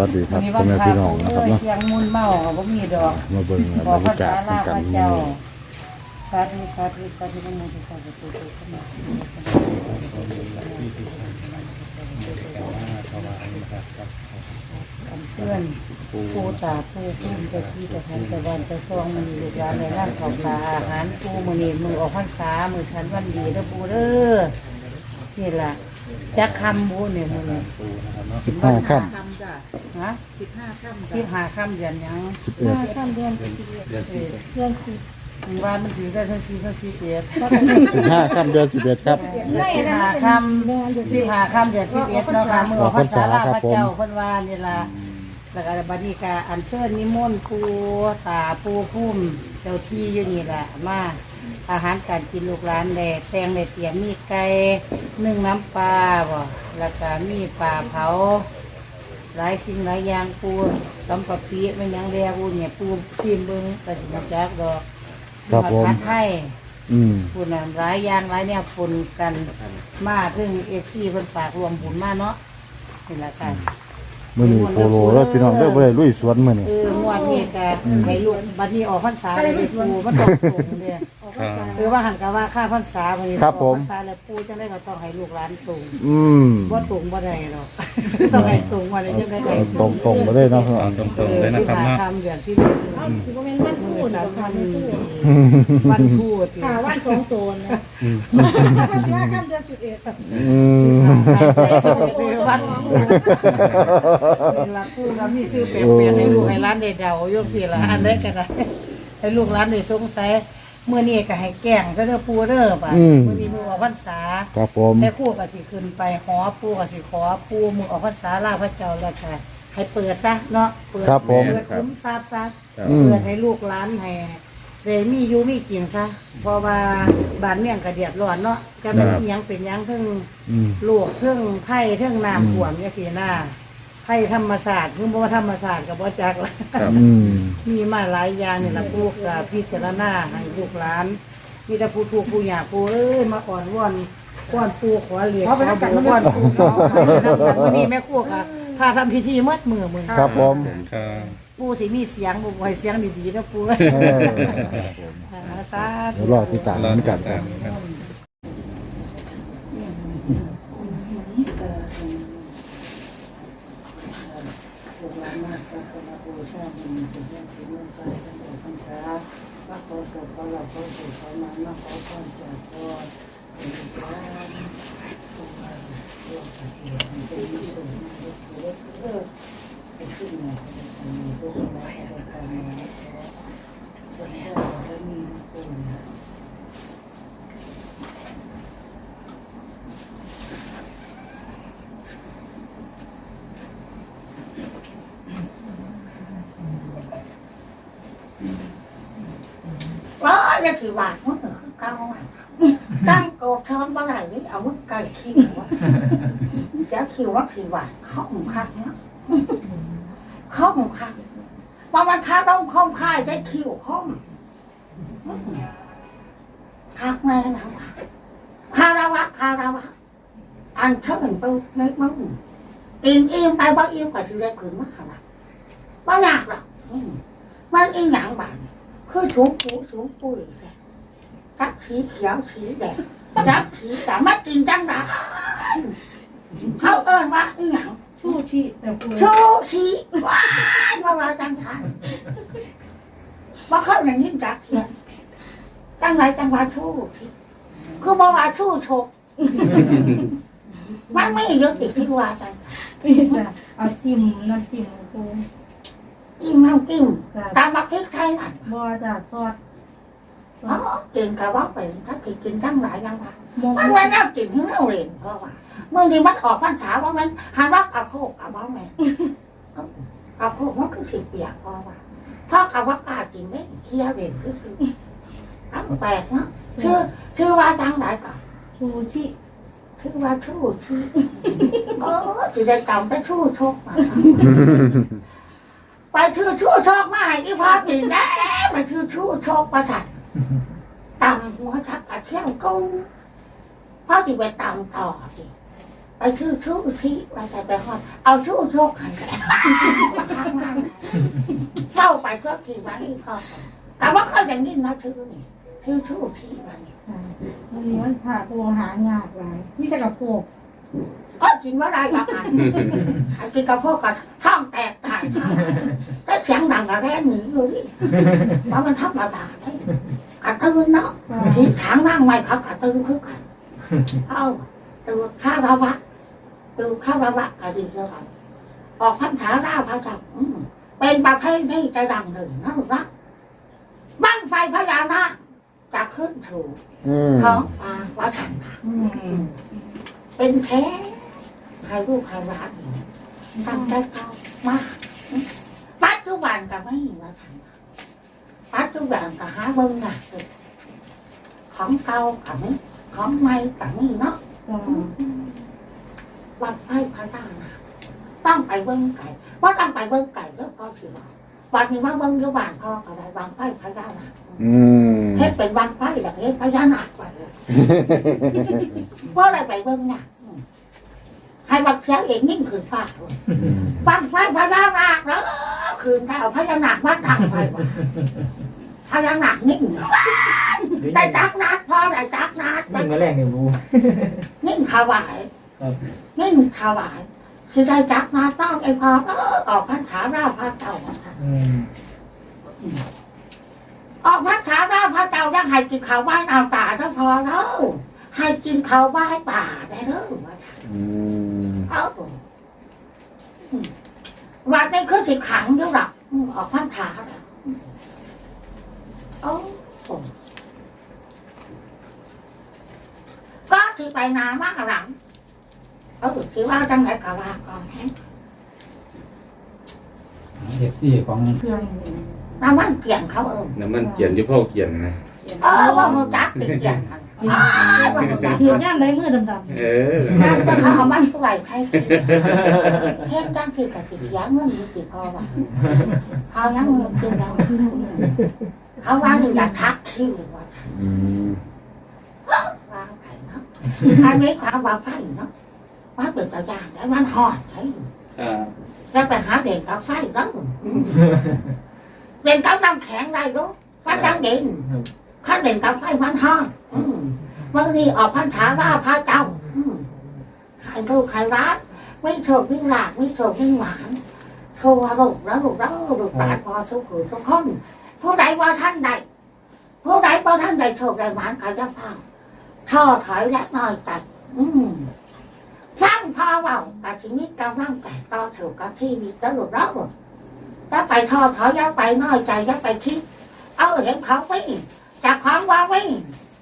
วัสดีครับมีพ่อวันแม่พาพี่น้องปูนะคเอ้รับยเนาะเชียงมุนเมาก็บ่มีดอกมาเบิ่งบบอรกรภายากาษาศลากันพระมื้อเจ้านี้สาธุสาธุสาธุนะโมตัสสะภะคะวะโตอะระหะโตสัมมาสัมพุทธัสสะคำเชื่อนปูตาปูพุ่มจะที่จะทันจะวันจะซองมันลูกหลานในร่างของตาอาหารปูมื้อนี้มือออกพรรษามื้อฉันวันดีเด้อปูเด้อนี่ล่ะ จักคำบูเนี่ยมื้อนี้สิบห้าค่คำจ้ะฮะสิบห้าคำสิบห้าคำเดือนหยังำสิบเอ็ดคำเดือนสิบเอ็ดเออเดือนสิบว่ามันถือได้ทั้งสี่ทั้งสี่เจ็ดสิบห้าค่ำเดือนสิบเอ็ดครับสิบห้าคำสิบห้าคำเดือนสิบเอ็ดเนาะค่ะเมื่อพระสาราพระเจ้าเพิ่นว่านี่ล่ะ แล้วก็บัดนี้ก็อัญเชิญนิมนต์ปูตาปูพุ่มเจ้าที่อยู่นี่แหละมาอาหารการกินลูกหลานแดดแตงแดดเตรียมมีไก่นึ่งน้ำปลาบ่แล้วก็มีปลาเผาหลายสิ่งหลายอย่างปูสัมปะปีมันหยังแดกูเนี่ยปูซีมเบิ้งก็สิมาจักดอกครับผม ผัดไทย อืมปูนั่นหลายอย่างหลายเนี่ยปนกันมาถึงเอฟซีเพิ่นฝากรวมบุญมาเนาะนี่แหละค่ะ มื้อนี้โปโลแล้วพี่น้องเด้อบ่ได้ลุยสวนมื้อนี้เอองวดนี้ก็ให้ลูกบัดนี้ออกพรรษาเลยปูมันต้องตรงเนี่ย คือว่าหันกับว่าค่าพรรษาบัดนี้ออกพรรษาแล้วปูจังได๋ก็ต้องให้ลูกหลานตรงอืมบ่ตรงบ่ได้หรอกต้องให้ตรงว่าได้จังได๋ได้ตรงตรงๆมาได้เนาะตามตรงๆเลยนะครับเนาะเนาะคำเดือนสิบถือว่าเป็นวันมืพูอดสานะมพัวันนพูดวันพูดค่ะวันสองโตนนะสิบห้าคำเดือนสิบเอ็ดอืมวันพูดเวลาพูดแล้วมีซื้อเปลี่ยนให้ลูกให้ร้านได้เดาโยกสิละอันได้ก็ได้ให้ลูกร้านได้สงสัยเมื่อนี้ก็ให้แกล้งซะเด้อปูเด้อป่ะเมื่อนี้มือออกพรรษาครับผมแม่ครู่ก็สิขึ้นไปหอปูก็สิขอปูมือออกพรรษาลาพระเจ้าแล้วค่ะให้เปิดซะเนาะเปิดครับผม เปิดคุ้มทรัพย์ซะอืมเปิดให้ลูกหลานให้ได้มีอยู่มีกินซะเพราะว่าบ้านเมืองก็เดือดร้อนเนาะจะเป็นอิหยังเป็นหยังเพิ่งอืมลวกเพิ่งไผ่เพิ่งน้ำท่วมจังซี่นะ ไผ่ธรรมศาสตร์เพิ่งบ่ว่าธรรมศาสตร์ก็บ่จักละอืม มีมาหลายอย่างนี่ล่ะลูกก็พิจารณาให้ลูกหลานมีแต่ผู้ถูกผู้อยากผู้เอ้ยมาอ่อนวอนก้อนปูขอเหรียญขอบอกก้อนปูขอวันนี้แม่ครัวค่ะพาทำพิธีมัดมือมือครับผม ครับปูสิมีเสียงบุกไว้เสียงดีๆนะปูเออสาธุเดี๋ยวรอติดตามรอเหมืติอนกันดตามครับลูกหลานมาสักการะบูชาบุญเป็นเรื่องสิ่งมุ่งไปทั้งหมดทั้งสาว่าขอสุขอหลับขอสุขขอมามาขอพรจากพ่อเป็นพระทุกวันร่วมกันเกิดเป็นมิตรเป็นเลิศเลิศเป็นขึ้นม ได้ถือหวานมันคือเก้าวันตั้งโกเทอนบ้าง่ได้นี่เอาวันไก่ขี้วะจะคิวว่าถือว่าเข้าหมุคักเนาะเข้าหมุคักประวันค้าต้องคล่องค่ายได้คิวคล่องคักแน่นะวะคาราวะคาราวะอันเท่าอื่นไปไม่มึงกินอิ่มไปบ่อิ่มก็สิได้คืนมาหาละบ่ยากหรอกมันอิ่มหยังบ้าน คือสูงปูสูงปุ้ยแท้จักสีเขียวสีแดงจักสีแต่ไม่กินจังไดเขาเอิ้นว่าอีหยังชูชีแต่ปูชูสีว้ายมาว่าจังทันว่าเขาอย่างนี้จักเขียนจังไรจังว่าชูชีคือบอกว่าชูโชกมันไม่เยอะติดที่ว่าจังนี่จ้ะเอาจิ้มน้ำจิ้มปู กินน้ำกินจ้ะตามบักพริกไทยน่ะบัวจ้ะซอสอ๋อกินกะว่าเป็นถ้ากินกินจังไรจังว่ามงมันไม่น่ากินที่เราเรียนเพราะว่าเมื่อนี้มันออกพรรษาว่ามันหันว่ากับโคกกับบ้าแม่กับโคกมันคือสิเปียกเพราะว่าเพราะกับว่ากล้ากินได้เคี้ยวเรียนก็คืออ้าวแปลกเนาะชื่อชื่อว่าจังไหนก่อนชูชีชื่อว่าชู่ชีเออจะได้จำไปชู่โชคมา ไปชื่อชู่โชคมาให้อีพ่อกินได้ไปชื่อชู่โชคประสันตำหัวชักกระเทียมกุ้งพ่อจะไปตำต่อสิไปชื่อชื่อที่ว่าจะไปฮอดเอาชื่อโชคให้ก็ได้มาข้างล่างเข้าไปเพื่อกี่วันนี้เข้าไปแต่ว่าเคยอย่างนี้นะชื่อนี่ชื่อชื่อที่วันนี้วันนี้มันผ่าปูหายากหลายมีแต่กับปูก็กินว่าได้กับอันอันกินกับพวกกับท้องแตก ตายท้องแต่เสียงดังกระแรหนีอยู่นี่เพราะมันทับระบาดให้กระตือนเนาะที่ช้างนั่งไว้เขากระตือนคือกันเอาตูดข้าวระวะตูดข้าวระวะก็ดีเท่าไหร่ออกพรรษาราพระจับอืมเป็นประเภทที่จะดังหนึ่งนะลูกนะบ้างไฟพญานาคจะขึ้นถูกอืมท้องฟ้าว่าฉันอืมเป็นแท้ใครรู้ใครรักตั้งแต่เก่ามาก ปัจจุบันก็ไม่ว่าฉันปัจจุบันก็หาเบิ่งหนักเลยของเก่าก็ไม่ของใหม่ก็ไม่เนาะจ้าวันไฟพระรานาต้องไปเบิ้งไก่ว่าต้องไปเบิ้งไก่แล้วพ่อถือว่าวันนี้ว่าเบิ้งอยู่บ้านพ่อก็ได้วันไฟพระรานาอืมเฮ็ดเป็นวันไฟแล้วก็เฮ็ดพญานาคไปเลยว่าอะไรไปเบิ้งเนี่ยอืม ให้บักเสียงเองนิ่งคืนฟ้าเลยวันไฟพญานาคแล้วคืนได้เอาพญานาคมาตั้งไฟว่ะพญานาคนิ่งได้จักนัดพ่อได้จักนัดยิ่งมาแรงเนี่ยรู้นิ่งถวายครับนิ่งถวายคือได้จักนัดต้องไอ้พ่อเออออกพรรษาราพระเจ้ามาค่ะอืมออกพรรษาราพระเจ้ายังให้กินข้าวไหว้น้ำตาถ้าพอแล้วให้กินข้าวไหว้ป่าได้เด้อว่าค่ะอืม เอาอืมวันนี้คือสิขังอยู่หรอกอืมออกพรรษาแล้วอืมเอาก็ที่ไปนามากหลังเออที่ว่าจังไหนก็ว่าก่อนเอฟซีของเครื่องน้ำมันเกลี่ยนเขาเออน้ำมันเกียนอยู่พ่อเกียนนะเออว่ามึงจักติเกลี่ยน มันอ้าวว่ามึงจักถือย่ามได้มือดำเออนั่นก็เขาเอามันไหวใช้กินเฮ็ดจังคือกับสิเสียเงินอยู่ติพอวะเขายังมึงกินแล้วเขาว่าอยู่อยากทักคิวว่าอืมว่าไปเนาะอันนี้เขาว่าไฟเนาะว่าเป็นตัวอย่างแล้วมันหอดไอ้แล้วไปหาเด่นกับไฟเนาะเด่นกับน้ำแข็งได้ก็ว่าจังเด่น ข้าเด่นกับไฟมันหอดอืมบางทีออกพันธาราพระเจ้าอืมให้ลูกใครรักไม่โชคไม่หลากไม่โชคไม่หวานโทรลูกแล้วลูกแล้วลูกตาพอทุกข์ทุกคนผู้ใดว่าท่านใดผู้ใดว่าท่านใดโชคใดหวานใครจะฟังท้อถอยและน้อยใจอืมฟังพอเบากับชีวิตกำลังแต่ต่อถูกกับที่มีตลอดแล้วถ้าไปท้อถอยอย่าไปน้อยใจอย่าไปคิด เออเห็นเขาวิ่ง จากของว่าวิ่ง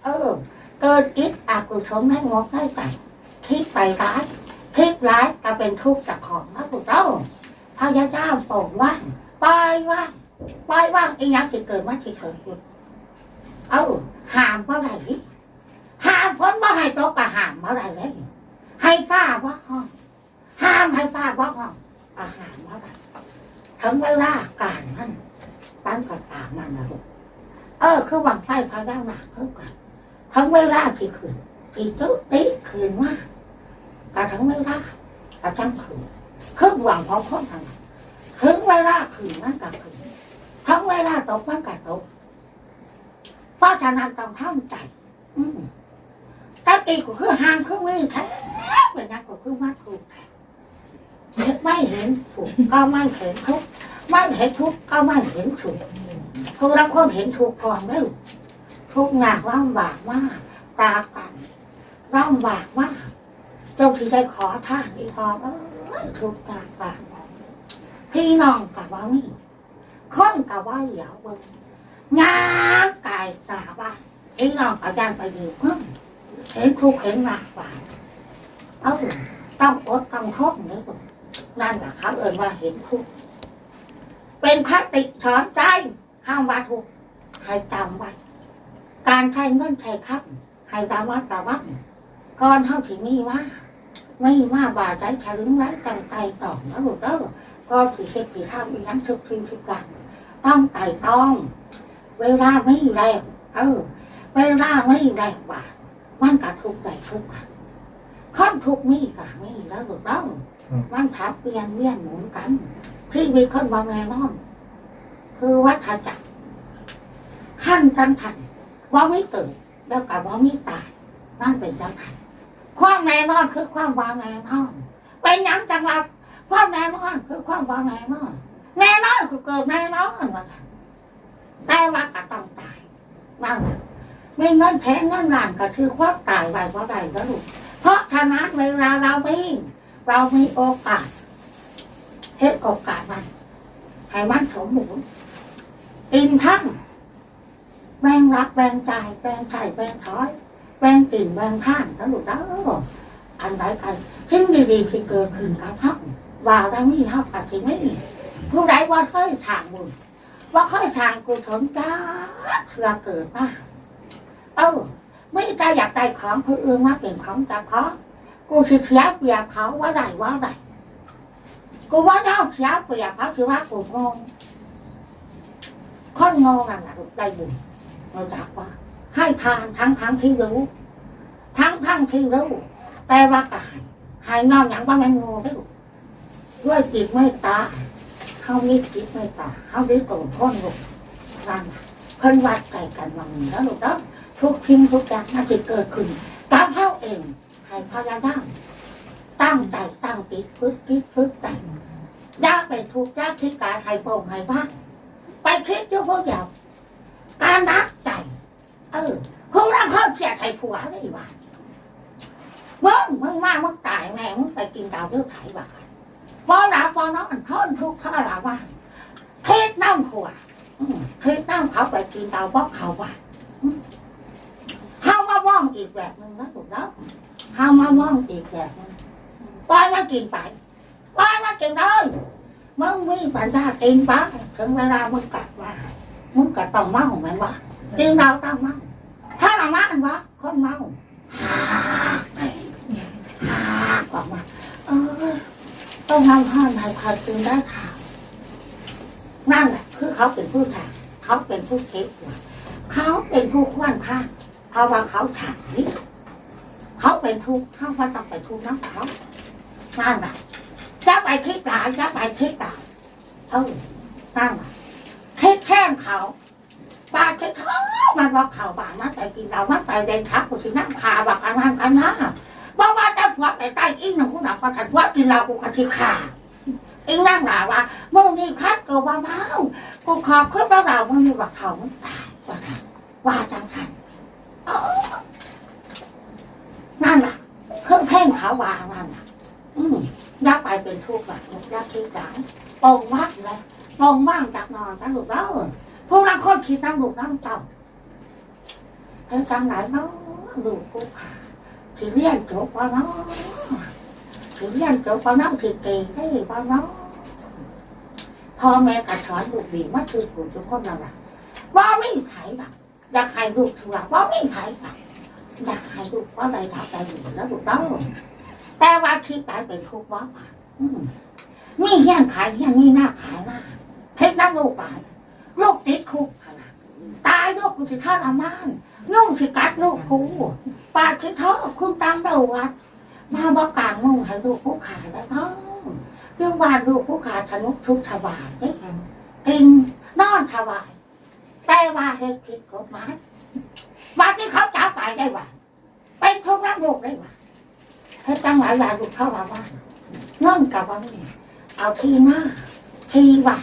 เออ เกิดอิดอากุศลให้งกให้ใจคิดไปร้ายคิดร้ายก็เป็นทุกข์จากของนะถูกต้องพยายามปลงว่างปล่อยว่างปล่อยว่างอีกอย่างที่เกิดมาที่เกิดเออห้ามเพราะอะไรห้ามฝนว่าให้ตกก็ห้ามเมื่อไรเลยให้ฟ้าว่าห้องห้ามให้ฟ้าว่าห้องก็ห้ามเมื่อไรถึงเวลาการนั้นปั้นก็ตามมันนะลูกเออคือวันไฟพายานาคเท่ากันถึงเวลาที่คืนที่ตึ๊กติ๊คืนว่าก็ถึงเวลาก็จังคืนคือหวังของคนทางนั้นถึงเวลาคืนมันก็คืนถึงเวลาตกมันก็ตกเพราะฉะนั้นต้องท่องใจ อืมตาตีก็คือห่างคือมือแท้เป็นนักก็คือมัดถูกแท้ไม่เห็นถูกก็ไม่เห็นทุกไม่เห็นทุกก็ไม่เห็นถูก ทุกเราคนเห็นถูกก่อนไม่รู้ทุกหนักลำบากมาก ตาตันลำบากมากเจ้าที่ได้ขอท่านอีกพอเอ้ยทุกตาบากพี่น้องกับว่านี่คนกับว่าเหลียวเบิ่งงานกายตาบ้านพี่น้องอาจารย์ไปอยู่เพิ่มเห็นทุกเห็นหนักกว่าเอาต้องอดต้องทนนี่ลูกนั่นแหละเขาเอ่ยว่าเห็นทุกเป็นคติสอนใจ ข้ามว่าทุกข์ให้จำไว้การใช้เงินใช้ครับให้ระมัดระวังก่อนเท่าที่มีว่าไม่มาบาดได้ฉลึงไร้ตั้งใจต่อนะลูกเด้อก็ที่เช็ดที่ทำอีกอย่างทุกทีทุกอย่างต้องไต่ต้อง เวลาไม่แรงเออ เวลาไม่แรงว่ามันกระทุกข์ได้ทุกข์คนทุกข์มีกะมีแล้วลูกเด้อมันทับเปลี่ยนเวียนหมุนกันที่มีคนบางแน่นอน คือวัฏจักรขั้นกันทันว่าไม่เกิดแล้วกับว่าไม่ตาย นั่นเป็นจังทันความแน่นอนคือความวางแน่นอนเป็นยังจังว่าความแน่นอนคือความวางแน่นอนแน่นอนคือเกิดแน่นอนว่าแต่ว่าก็ต้องตายนั่นแหละมีเงินแทนเงินหลานก็คือความตายไว้เพราะใดก็ลูกเพราะฉะนั้นเวลาเรามีเรามีโอกาสเฮ็ดโอกาสมันให้มันสมบูรณ์ อินทั้งแบ่งรักแบ่งใจแบ่งไข่แบ่งถอยแบ่งกลิ่นแบ่งท่านแล้วลูกเด้ออันใดกันสิ่งดีๆที่เกิดขึ้นกับเฮาว่าเรามีเฮากับที่ไม่ผู้ใดว่าเคยทางบุญว่าเคยทางกุศลจ้าเถื่อเกิดมาเออไม่ได้อยากได้ของผู้อื่นมาเป็นของแต่ของกูสิเสียเปรียบเขาว่าได้ว่าได้กูว่าเจ้าเสียเปรียบเขาคือว่ากูงง คนงงนั่นแหละลูกได้บุญเราจากว่า ให้ทานทั้งทั้งที่รู้ ทั้งทั้งที่รู้แต่ว่ากายหายเงาอย่างว่าแมงโง่ได้ลูกด้วยจิตไม่ตาเขามีจิตไม่ตาเขาได้โกรธพ้นลูกนั่นเพิ่นวัดใจกันวังนี้แล้วลูกเนาะทุกทิ้งทุกอย่างมันจะเกิดขึ้นตามเขาเองให้พยายามตั้งใจตั้งจิตฝึกจิตฝึกใจอยากไปทุกยากคิดกายให้โปร่งให้ว่าง ไปคิดอยู่พวกเดียวการรักใจ เออคุณรักครอบเสียไทยผัวได้บ้านมึงมึงมามึงตายแน่มึงไปกินดาวเลือดไทยบ้านพอหลาพอนอนทนทุกข์ท่าลาบ้านเทศน้ำขวเทศน้ำเขาไปกินดาวบอกเขาบ้านอืมเฮามามองอีกแบบหนึงนะถูกแล้วเฮามามองอีกแบบหนึงปล่อยมากินไปปล่อยมากินเลย มึงมีปัญญากินปะถึงเวลามึงกลับมามึงก็ต้องเมาเหมือนว่ากินเราต้องเมาถ้าเราเมาอันวะคนเมาหากไปหากออกมา เออต้องทำห้อนทำความตื่นได้ข่าวนั่นแหละคือเขาเป็นผู้ทำเขาเป็นผู้เก็บหัวเขาเป็นผู้ควนข้างเพราะว่าเขาฉาดนี้เขาเป็นทุกข์เขาว่าต้องไปทุกข์น้ำเขานั่นแหละ จะไปคิดหลายจะไปคิดหลายเออนั่นแหละคิดแท่งเขาปาคิดเท้ามันว่าข่าวบานมันไปกินเรามันไปเดินทักกูสิน้ำขาบักอันนั้นอันนั้นบอกว่าจะพวกไอ้ใต้อิงนะคุณหนักประทันว่ากินเรากูขัดที่ขาอิงนั่งด่าว่ามึงนี่คัดกูว่าเมากูขอบขึ้นแล้วเรามึงนี่ว่าเขามึงตายว่าทันว่าจังทันนั่นน่ะเครื่องเพ่งเขาววานั่นน่ะ มยักไปเป็นทุกข์แบบยักคิดหลายปองมากเลยปองบ้างจากนอนกันหลุดแล้วพวกเราคนคิดน้ำลูกน้ำเต่าเห็นจังไหนเนาะลูกกูขาสิเรียนจบว่าเนาะสิเรียนจบว่าเนาะสิเก่งได้ว่าเนาะพ่อแม่กัดสอนลูกดีมาคือกูทุกคนนั่นแหละว่าไม่ไถ่แบบอยากให้ลูกชัวว่าไม่ไถ่แบบอยากให้ลูกว่าใดทับใจดีแล้วลูกเนาะ แต่ว่าคิดไปเป็นทุกข์ว่ามนี่เฮี้ยนขายเฮี้ยนนี่หน้าขายหน้าเฮ็ดน้ำลูกไปโรคติดคุกตายโรคกูสิท่านอามานยุ่งสิกัดลูกกูปาดสิเท่าคุณตามเราวัดมาบอกกลางมุ่งให้ลูกผู้ขาแล้วเนาะเรื่องวานลูกผู้ขาสนุกทุกสบายเด้กินนอนสบายแต่ว่าเหตุผิดกฎหมายวันที่เขาจับไปได้ว่าเป็นทุกข์รักลูกได้ว่า ให้ตั้งหลายอย่างลูกเข้ามาว่าเงื่อนกับว่านี่เอาที่หน้าที่วัด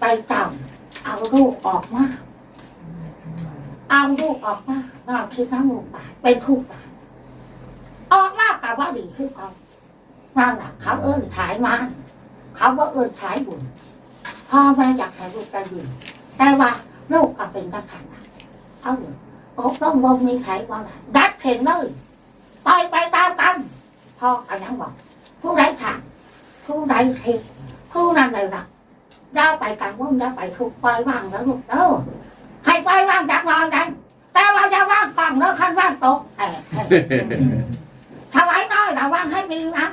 ไปจำเอาลูกออกมาเอาลูกออกมาเราคิดน้ำลูกตายเป็นทุกข์ตายออกมากับว่าดีคือเขานั่นแหละเขาเอิ้นฉายมาเขาว่าเอิ้นฉายบุญพ่อแม่อยากให้ลูกได้ดีแต่ว่าลูกก็เป็นนักขันนะเอาอยู่อบรมบ่มีใครว่าดัดเข็นเลยไปไปตามกัน พ่อก็ยังบอกผู้ใดทำผู้ใดเทผู้นั้นเลยรักย่าไปกังวลอย่าไปทุกปล่อยว่างแล้วลูกเด้อให้ปล่อยว่างจากนอนกันแต่ว่าอย่าว่างกล่องเด้อคันว่างตกแอบถวายน้อยเราว่างให้มีนะ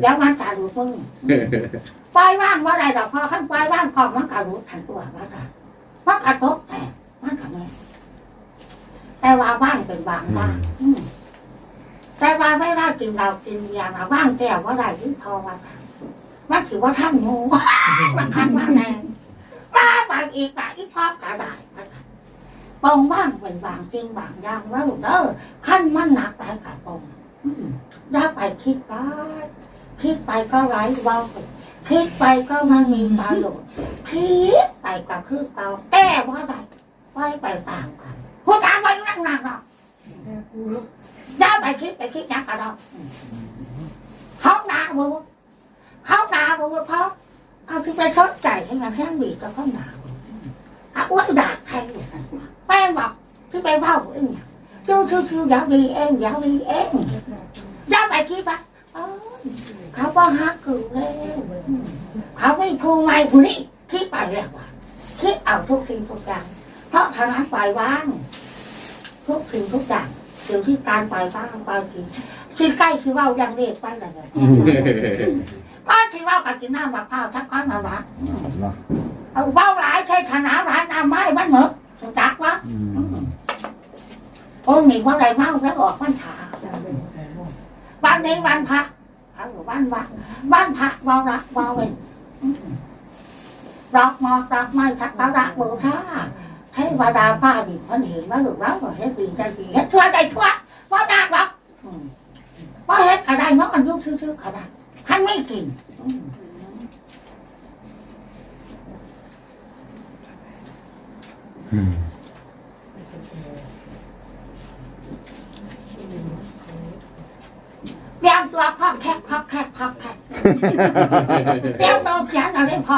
เดี๋ยวมันจะรู้มึงปล่อยว่างว่าไรเราพอขั้นปล่อยว่างกล่องมันก็รู้ทันตัวว่ากันมันกระตกแต่มันก็แม่แต่ว่าว่างเป็นบางว่าง แต่ว่าไม่ได้กินเรากินยาเราว่างแก้วว่าได้ที่พอว่ามันถือว่าท่านโง่มันท่านมาแน่ป้าไปอีกแต่อีพ่อกระได้ปองบ้างเป็นบางจริงบางอย่างว่าลูกเด้อขั้นมันหนักไปกับปองอืมอย่าไปคิดไปคิดไปก็ไร้เว้าคิดไปก็ไม่มีประโยชน์คิดไปก็คือเก่าแก้ว่าได้ไว้ไปตามกันผู้ตามไว้นั่งนั่งเนาะ ย่าไปคิดไปคิดนักกันเราเขาหนาบูดเขาหนาบูดเพราะเขาที่ไปชดใจให้มันแค่บีบแล้วเขาหนาอะอ้วนด่าใครแป้งบอกที่ไปเบ้าเองชื่อชื่อชื่อเดี๋ยวดีเองเดี๋ยวดีเองย่าไปคิดปะเขาบอกฮักกูแล้วเขาไม่พูดไม่พูดนี่คิดไปแล้วว่ะคิดเอาทุกสิ่งทุกอย่างเพราะทางนั้นปล่อยวาง ทุกสิ่งทุกอย่าง อยู่ที่การปล่อยบ้างปล่อยกินที่ใกล้ที่ว่ายังเรียกไปเลยเนี่ยก้อนที่ว่ากับกินน้ำมะพร้าวทักก้อนมาละเนาะเอาเบ้าหลายใช้ชนะหลายน้ำไม้มันเหมือนจักวะอืมโอ้ยมีว่าไรเมาแล้วออกมันฉาวันนี้วันพระเอาวันวันวันพระวาระวาเวนดอกมอกดอกไม้ทักการะบูชา เทวดาฟ้าดินมันเห็นว่าหรือเราเฮ็ดดีใจดีเฮ็ดชั่วใจชั่วว่ายากหรอกว่าเฮ็ดก็ได้เนาะมันอยุ่ซื่อๆก็ได้ขันไม่กินอืมอืมเตรียมตัวคอกแคกคอกแคกคอกแคกเตรียมตัวเขียนอะไรพอ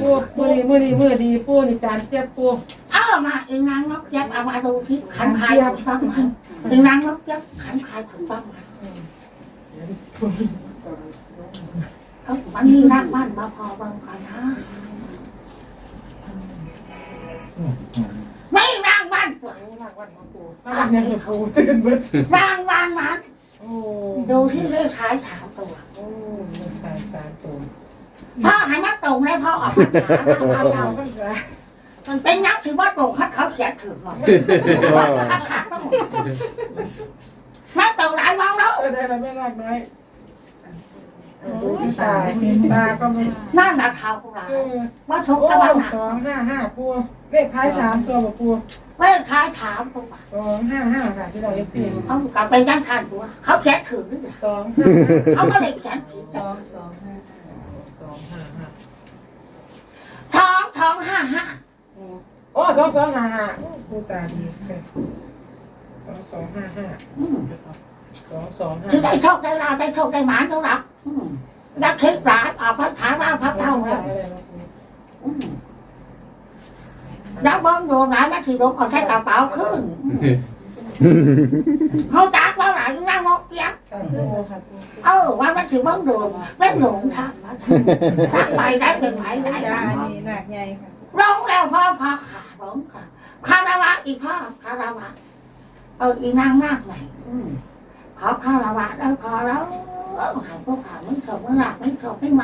ปูมือดีมือดีมือดีปูนี่จานเจ็บปูเอา มาอีนางนกยักษ์เอามาดูที่ขันคายถูกต้องไหมอีนางนกยักษ์ขันคายถูกต้องไหมเอามันมีรักบ้านมาพอเบิ่งก่อนนะไม่ร่างบ้านป่วยรางวัลมาปูรางวัลยังปูตื่นเบิดร่างบ้านมันโอ้ดูที่เลขท้ายสามตัวโอ้มันตายตายตัวพ่อให้มันตรงเลยพ่อออกมาถามเราเรา มันเป็นนักถือว่าตรงเขาเขาเขียนถึงหรอกขาดขาดต้องมันตรงหลายวางแล้วเออได้แล้วไม่มากน้อยโอ้ยตายตาก็ไม่นั่นนะเท้าของเราเออว่าชกโอ้ตะวันหนักสองห้าห้าปูเลขท้ายสามตัวบ่ปูไม่ท้ายถามตัวสองห้าห้าค่ะที่เราเอฟซีเขากลับไปยังทันตัวเขาเขียนถึงหรือเปล่าสองห้าเขาก็เลยเขียนผิดสองสองห้าสองห้าห้าท้องท้องห้าห้า โอ้สองสองห้าห้าปูซาดีสองสองห้าห้าอืมสองสองห้าที่ได้โชคได้ลาบได้โชคได้หมานตัวเราอืมยักษ์คิดหลายออกพระถาว่าพระเท่าแล้วอืมแล้วเบิ้งดูหลายนาทีรถเขาใช้กระเป๋าขึ้นอืมเขาจักว่าหลายนั่งนกเกี้ยเออว่ามันถือว่าโดนเล่นหลงทางมาทางไปได้เป็นไหมได้จ้าอันนี้หนักใหญ่ค่ะ ร้องแล้วพ่อพ่อขาร้องค่ะคาราวะอีพ่อคาราวะเอออีนางมากไหนอืมขอคาราวะแล้วพอแล้วหายพวกขาไม่เถอะไม่หลักไม่เถอะไม่มา